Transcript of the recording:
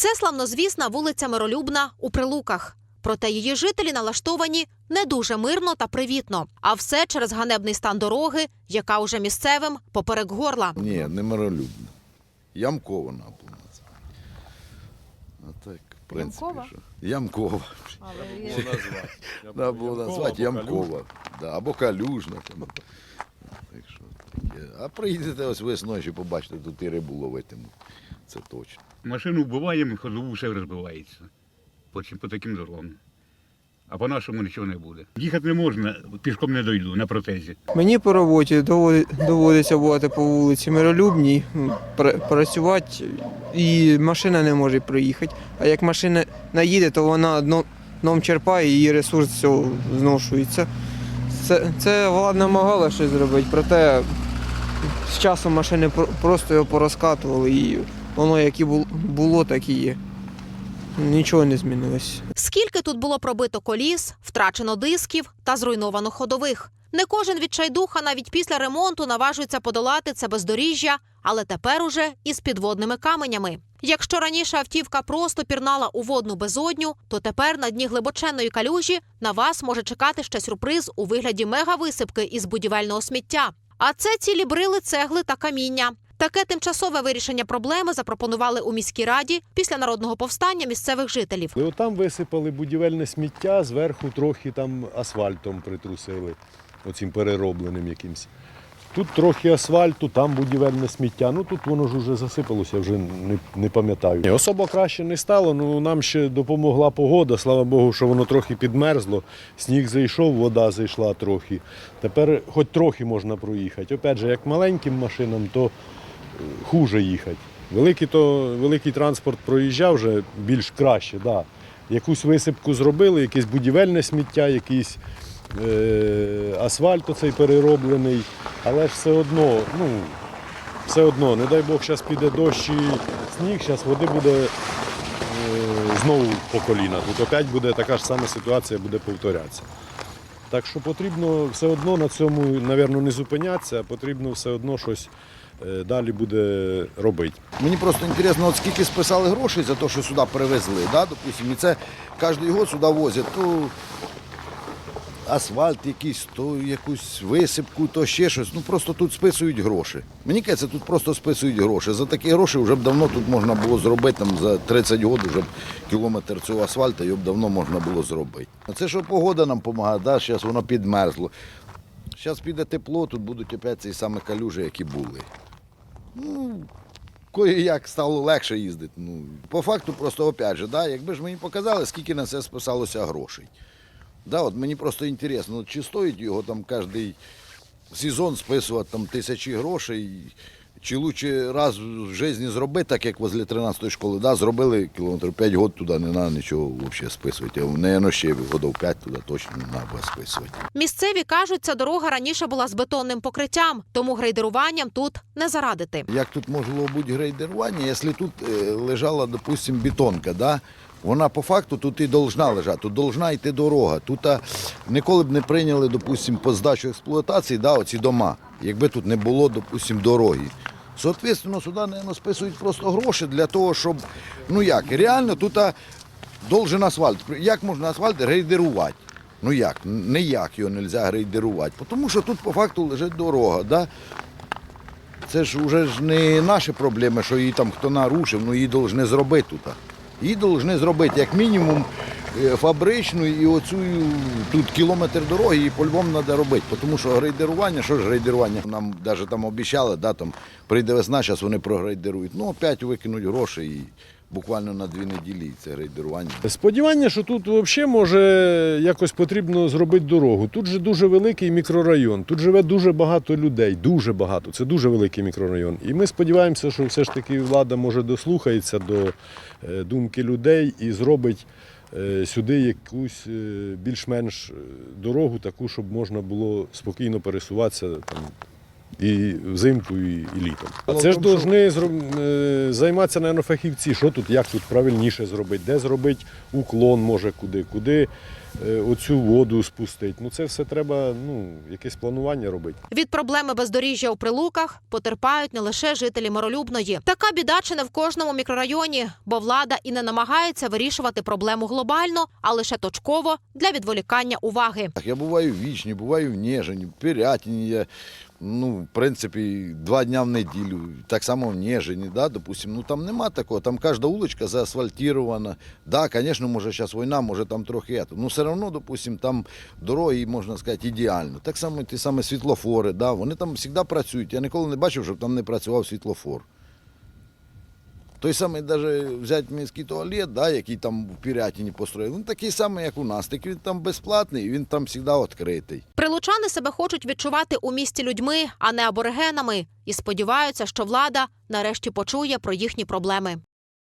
Це славнозвісна вулиця Миролюбна у Прилуках. Проте її жителі налаштовані не дуже мирно та привітно. А все через ганебний стан дороги, яка уже місцевим поперек горла. Ні, не миролюбна. Ямкова вона. А так, в принципі, Ямкова? що. Ямкова. Але Треба було назвати Ямкова. Да, або Калюжна. Там. Так що, таке. а приїдете ось весною, ще побачите, тут і рибу ловитимуть. Це точно. Машину вбиваємо, ходову все розбивається. Потім по таким дорогам. А по-нашому нічого не буде. Їхати не можна, пішком не дойду на протезі. Мені по роботі доводиться бувати по вулиці Миролюбній, пр- працювати, і машина не може проїхати. А як машина наїде, то вона дно- дном черпає, і її ресурс всього зношується. Це, це влада намагала щось зробити, проте з часом машини про- просто його порозкатували, і воно як і було, так і є. Нічого не змінилось. Скільки тут було пробито коліс, втрачено дисків та зруйновано ходових. Не кожен відчайдуха навіть після ремонту наважується подолати це бездоріжжя, але тепер уже із підводними каменями. Якщо раніше автівка просто пірнала у водну безодню, то тепер на дні глибоченної калюжі на вас може чекати ще сюрприз у вигляді мегависипки із будівельного сміття. А це цілі брили цегли та каміння. Таке тимчасове вирішення проблеми запропонували у міській раді після народного повстання місцевих жителів. І отам висипали будівельне сміття, зверху трохи там асфальтом притрусили, оцим переробленим якимсь. Тут трохи асфальту, там будівельне сміття. Ну тут воно ж вже засипалося, вже не, не пам'ятаю. Ні, Особо краще не стало, ну нам ще допомогла погода. Слава Богу, що воно трохи підмерзло. Сніг зайшов, вода зайшла трохи. Тепер хоч трохи можна проїхати. Опять же, як маленьким машинам, то хуже їхати. Великий, то, великий транспорт проїжджав вже більш краще. Да. Якусь висипку зробили, якесь будівельне сміття, якийсь е, асфальт оцей перероблений, але ж все одно, ну, все одно, не дай Бог, зараз піде дощ і сніг, зараз води буде е, знову по коліна. Тут опять буде така ж сама ситуація, буде повторятися. Так що потрібно все одно на цьому, напевно, не зупинятися, а потрібно все одно щось далі буде робити. Мені просто інтересно, от скільки списали грошей за те, що сюди привезли, да, допустим, і це кожен год сюди возять, то асфальт якийсь, то якусь висипку, то ще щось. Ну просто тут списують гроші. Мені кажеться, тут просто списують гроші. За такі гроші вже б давно тут можна було зробити, там за 30 років вже б кілометр цього асфальту його б давно можна було зробити. Це що погода нам допомагає, да? зараз воно підмерзло. Зараз піде тепло, тут будуть опять ці самі калюжі, які були. Ну, кое-як стало легше їздити. Ну, по факту, просто опять же, да, якби ж мені показали, скільки на це списалося грошей. Да, от мені просто інтересно, чи стоїть його там кожен сезон списувати там, тисячі грошей, чи лучше раз в житті зробити, так як возле 13-ї школи, да, зробили кілометр 5 років туди, не треба нічого взагалі списувати. А Наверно, ще годів 5 туди точно не треба списувати. Місцеві кажуть, ця дорога раніше була з бетонним покриттям, тому грейдеруванням тут не зарадити. Як тут могло бути грейдерування, якщо тут е, лежала, допустим, бетонка, да? вона по факту тут і должна лежати, тут должна йти дорога. Тут а, ніколи б не прийняли, допустим, по здачу експлуатації да, оці дома, якби тут не було, допустим, дороги. Соответственно, сюди, мабуть, списують просто гроші для того, щоб, ну як, реально тут должен асфальт. Як можна асфальт грейдерувати? Ну як? Ніяк його не можна грейдерувати. Тому що тут по факту лежить дорога. Да? Це ж вже ж не наші проблеми, що її там хто нарушив, ну її повинні зробити тут. Її повинні зробити як мінімум фабричну і оцю тут кілометр дороги її по-любому треба робити. Тому що грейдерування, що ж грейдерування? Нам навіть там обіцяли, да, там прийде весна, зараз вони прогрейдерують. Ну, опять викинуть гроші і буквально на дві неділі це грейдерування. Сподівання, що тут взагалі може якось потрібно зробити дорогу. Тут же дуже великий мікрорайон, тут живе дуже багато людей, дуже багато. Це дуже великий мікрорайон. І ми сподіваємося, що все ж таки влада може дослухається до е, думки людей і зробить е, сюди якусь е, більш-менш е, дорогу, таку, щоб можна було спокійно пересуватися там. І взимку, і, і літом. А це ж повинні займатися, мабуть, фахівці, що тут, як тут правильніше зробити, де зробити уклон, може, куди, куди е, оцю воду спустити. Ну це все треба ну, якесь планування робити. Від проблеми бездоріжжя у прилуках потерпають не лише жителі Миролюбної. Така біда чи не в кожному мікрорайоні, бо влада і не намагається вирішувати проблему глобально, а лише точково для відволікання уваги. Так, Я буваю в Вічні, буваю в Нежині, в Пирятині. Я, ну, в принципі, два дня в неділю. Так само в Нежині, да, допустим. Ну там нема такого. Там кожна вуличка заасфальтирована. Да, звісно, може зараз війна, може там трохи. Ну все одно, допустим, там дороги, можна сказати, ідеально. Так само ті самі світлофори, да, вони там завжди працюють. Я ніколи не бачив, щоб там не працював світлофор. Той самий даже взяти міський туалет, да, який там в Пірятині построїли, він такий самий, як у нас, тільки він там безплатний він там завжди відкритий. Прилучани себе хочуть відчувати у місті людьми, а не аборигенами, і сподіваються, що влада нарешті почує про їхні проблеми.